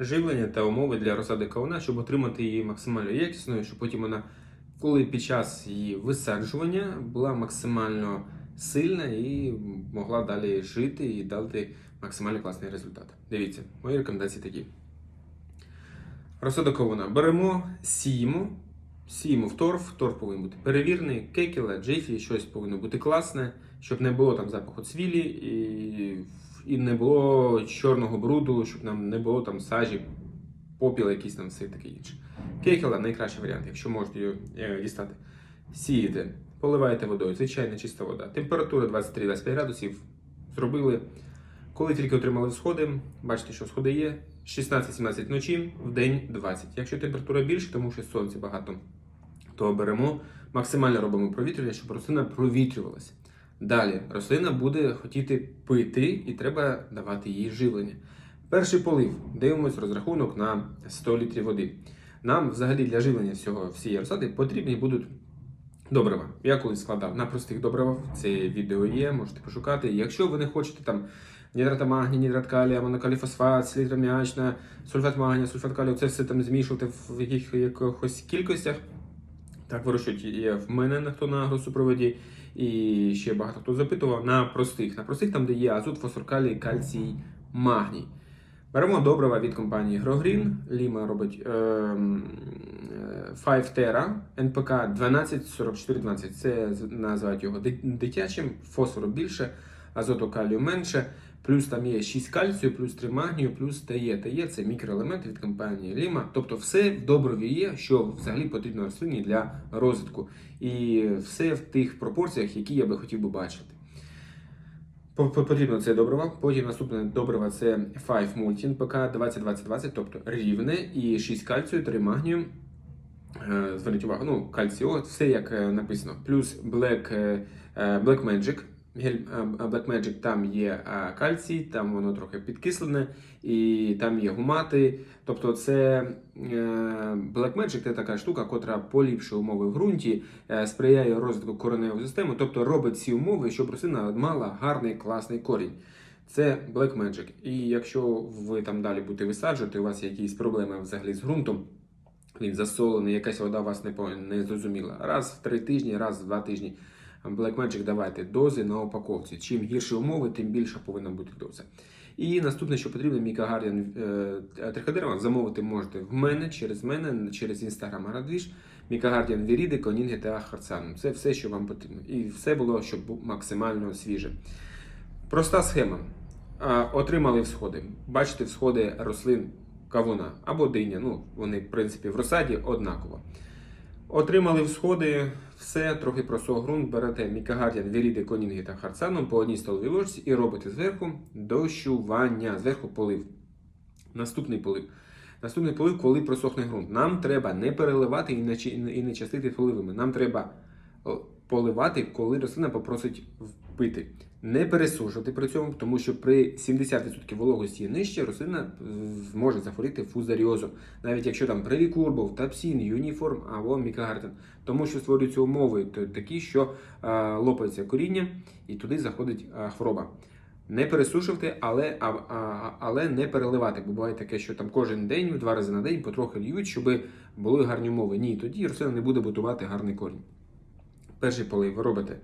живлення та умови для розсади кавуна, щоб отримати її максимально якісною, щоб потім вона, коли під час її висаджування, була максимально сильна і могла далі жити і дати максимально класний результат. Дивіться, мої рекомендації такі. Розсаду кавуна беремо, сіємо, сіємо в торф, торф повинен бути перевірений, кекіла, джифі, щось повинно бути класне, щоб не було там запаху цвілі і, і не було чорного бруду, щоб нам не було там сажі, попіл якийсь там все таке інше. Кекіла найкращий варіант, якщо можете е, дістати. Сієте, поливаєте водою, звичайна чиста вода. Температура 23-25 градусів. Зробили. Коли тільки отримали сходи, бачите, що сходи є. 16-17 вночі, в день 20. Якщо температура більше, тому що сонця багато, то беремо, максимально робимо провітрювання, щоб рослина провітрювалася. Далі рослина буде хотіти пити і треба давати їй живлення. Перший полив. Дивимось розрахунок на 100 літрів води. Нам взагалі для живлення всього всієї розсади потрібні будуть добрива. Я колись складав на простих добривах. Це відео є, можете пошукати. Якщо ви не хочете там нітрата магнія, нітрат калія, монокаліфосфат, селітра м'ячна, сульфат магнія, сульфат калію, це все там змішувати в якихось кількостях. Так вирощують є в мене хто на агросупроводі, і ще багато хто запитував на простих. На простих там, де є азот, фосфор, калій, кальцій, магній. Беремо добрива від компанії Грогрін. Ліма робить ем, е, 5 Terra НПК 124412. Це називають його дитячим, фосфору більше, азоту калію менше. Плюс там є 6 кальцію, плюс 3 магнію, плюс ТЕ. ТЕ це мікроелементи від компанії Ліма. Тобто все в добриві є, що взагалі потрібно рослині для розвитку. І все в тих пропорціях, які я би хотів би бачити. По- по- Потрібно це добриво. Потім наступне добриво це 5 Multi ПК 20-20-20, тобто рівне і 6 кальцію, 3 магнію. Е, Зверніть увагу, ну, кальціо, все як е, написано. Плюс Black, е, Black Magic. Гель е, Black Magic там є кальцій, там воно трохи підкислене, і там є гумати. Тобто, це е, Black Magic це така штука, котра поліпшує умови в ґрунті, е, сприяє розвитку кореневої системи, тобто робить ці умови, щоб рослина мала гарний класний корінь. Це Black Magic. І якщо ви там далі будете висаджувати, у вас є якісь проблеми взагалі з ґрунтом, він засолений, якась вода у вас не зрозуміла. Раз в три тижні, раз в два тижні. Black Magic давайте дози на упаковці. Чим гірші умови, тим більша повинна бути доза. І наступне, що потрібно, Міка Гардіан Триходерма замовити можете в мене, через мене, через інстаграм Арадвіж, Міка Гардіан Віріди, Конінги та Харцану. Це все, що вам потрібно. І все було, щоб максимально свіже. Проста схема. Отримали всходи. Бачите, всходи рослин кавуна або диня. Ну, вони, в принципі, в розсаді однаково. Отримали всходи, все, трохи просох ґрунт, берете мікагардіан, віріди, конінги та харцану по одній столовій ложці і робите зверху дощування, зверху полив. Наступний полив. Наступний полив, коли просохне ґрунт. Нам треба не переливати і не, і не частити поливами. Нам треба поливати, коли рослина попросить впити. Не пересушувати при цьому, тому що при 70% вологості і нижче рослина е, може захворіти фузаріозом. Навіть якщо там превікурбов, тапсін, юніформ або мікагартен. Тому що створюються умови такі, що е, лопається коріння і туди заходить е, хвороба. Не пересушувати, але, а, а, але не переливати. Бо буває таке, що там кожен день, два рази на день потрохи льють, щоб були гарні умови. Ні, тоді рослина не буде будувати гарний корінь. Перший полив ви робите,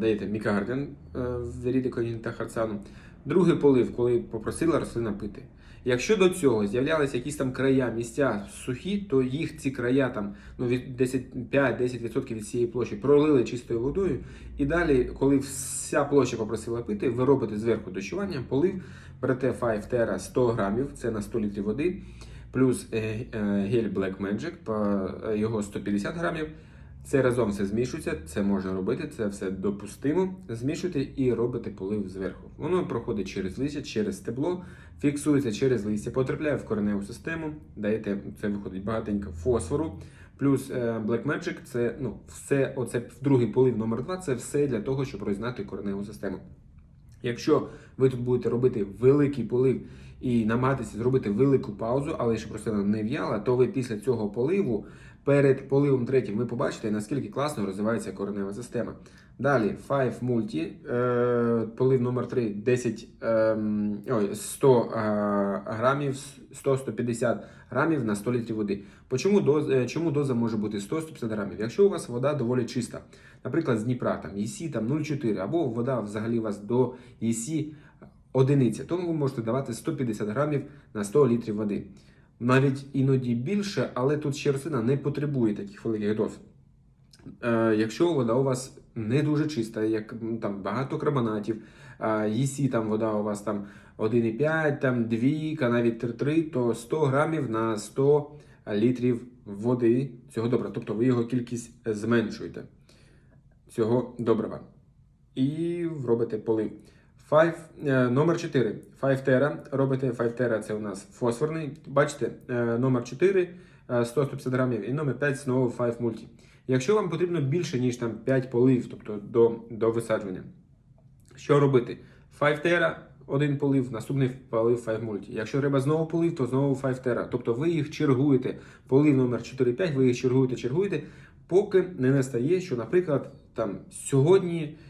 даєте мікагарден в ріди конін та харцану. Другий полив, коли попросила рослина пити. Якщо до цього з'являлися якісь там края, місця сухі, то їх ці края там ну, від 5-10% від цієї площі пролили чистою водою. І далі, коли вся площа попросила пити, ви робите зверху дощування, полив, берете 5 Terra 100 грамів, це на 100 літрів води, плюс е, е, гель Black Magic, е, його 150 грамів. Це разом все змішується, це можна робити, це все допустимо. Змішуйте і робите полив зверху. Воно проходить через листя, через стебло, фіксується через листя, потрапляє в кореневу систему, даєте, це виходить багатенько фосфору. Плюс е, Black Magic це ну, все, оце другий полив номер 2 це все для того, щоб розігнати кореневу систему. Якщо ви тут будете робити великий полив і намагатися зробити велику паузу, але щоб рослина не в'яла, то ви після цього поливу, перед поливом третім, ви побачите, наскільки класно розвивається коренева система. Далі 5 Multi, е, полив номер 3, 10, ем, ой, 100 е, грамів, 100-150 грамів на 100 літрів води. Почому доз, е, чому доза може бути 100-150 грамів? Якщо у вас вода доволі чиста, наприклад, з Дніпра, там ЄСі там 0,4, або вода взагалі у вас до ЄСі одиниця, то ви можете давати 150 грамів на 100 літрів води. Навіть іноді більше, але тут ще рослина не потребує таких великих доз. Е, якщо вода у вас не дуже чиста, як там багато карбонатів, е, ЄСі там вода у вас там 1,5, там 2, навіть 3, то 100 грамів на 100 літрів води цього добрива. Тобто ви його кількість зменшуєте цього добрива. І робите полив. Five, е, номер 4. 5 тера. Робите 5 тера, це у нас фосфорний. Бачите, е, номер 4 е, 100-150 грамів і номер 5 знову 5 мульті. Якщо вам потрібно більше, ніж там 5 полив, тобто до, до висадження, що робити? 5 тера, один полив, наступний полив 5 мульті. Якщо треба знову полив, то знову 5 тера. Тобто ви їх чергуєте. Полив номер 4-5, ви їх чергуєте, чергуєте, поки не настає, що, наприклад, там сьогодні е,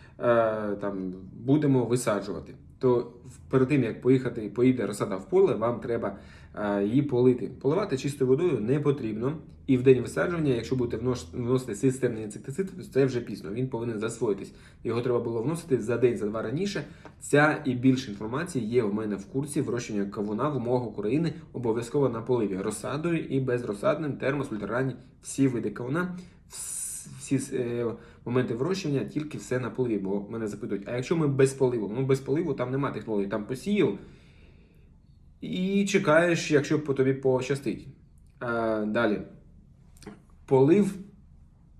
там, будемо висаджувати. То перед тим як поїхати поїде розсада в поле, вам треба е, її полити. Поливати чистою водою не потрібно. І в день висаджування, якщо будете вносити системний інсектицид, це вже пізно. Він повинен засвоїтись. Його треба було вносити за день, за два раніше. Ця і більше інформації є в мене в курсі вирощення кавуна в умовах України обов'язково на поливі розсадою і безрозсадним, термос, ультраранні, всі види кавуна. Вс- Всі е, моменти вирощування тільки все на поливі, бо мене запитують, а якщо ми без поливу? Ну без поливу там нема технології, там посіяв і чекаєш, якщо по тобі пощастить. А, далі. Полив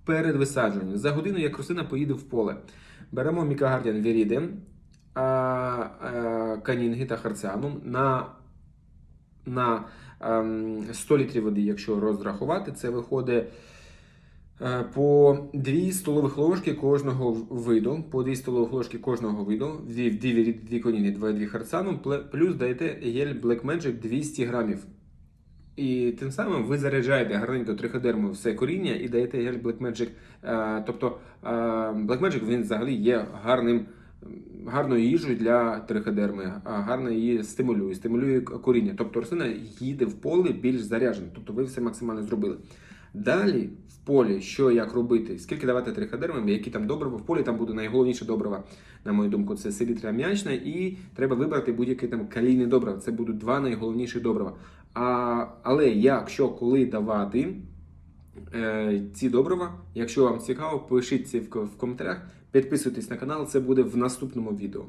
перед висаджуванням. За годину, як рослина поїде в поле. Беремо мікагардіан віріде, а, а, канінги та харціанум на, на ем, 100 літрів води, якщо розрахувати, це виходить по 2 столових ложки кожного виду, по 2 столових ложки кожного виду, 2, 2, 2 конінги, 2, 2 харціанум, пле- плюс даєте гель Black Magic 200 грамів. І тим самим ви заряджаєте гарненько триходерму все коріння і даєте гель Black Magic. Е, тобто е, Black Magic він взагалі є гарним, гарною їжею для триходерми, гарно її стимулює, стимулює коріння. Тобто рослина їде в поле більш заряджена. Тобто ви все максимально зробили. Далі в полі, що як робити, скільки давати триходермам, які там добрива, в полі там буде найголовніше добрива, на мою думку, це селітра м'ячна, і треба вибрати будь-яке там калійне добриво. Це будуть два найголовніші добрива. А, але як, що, коли давати е, ці добрива, якщо вам цікаво, пишіть це в, в коментарях, підписуйтесь на канал, це буде в наступному відео.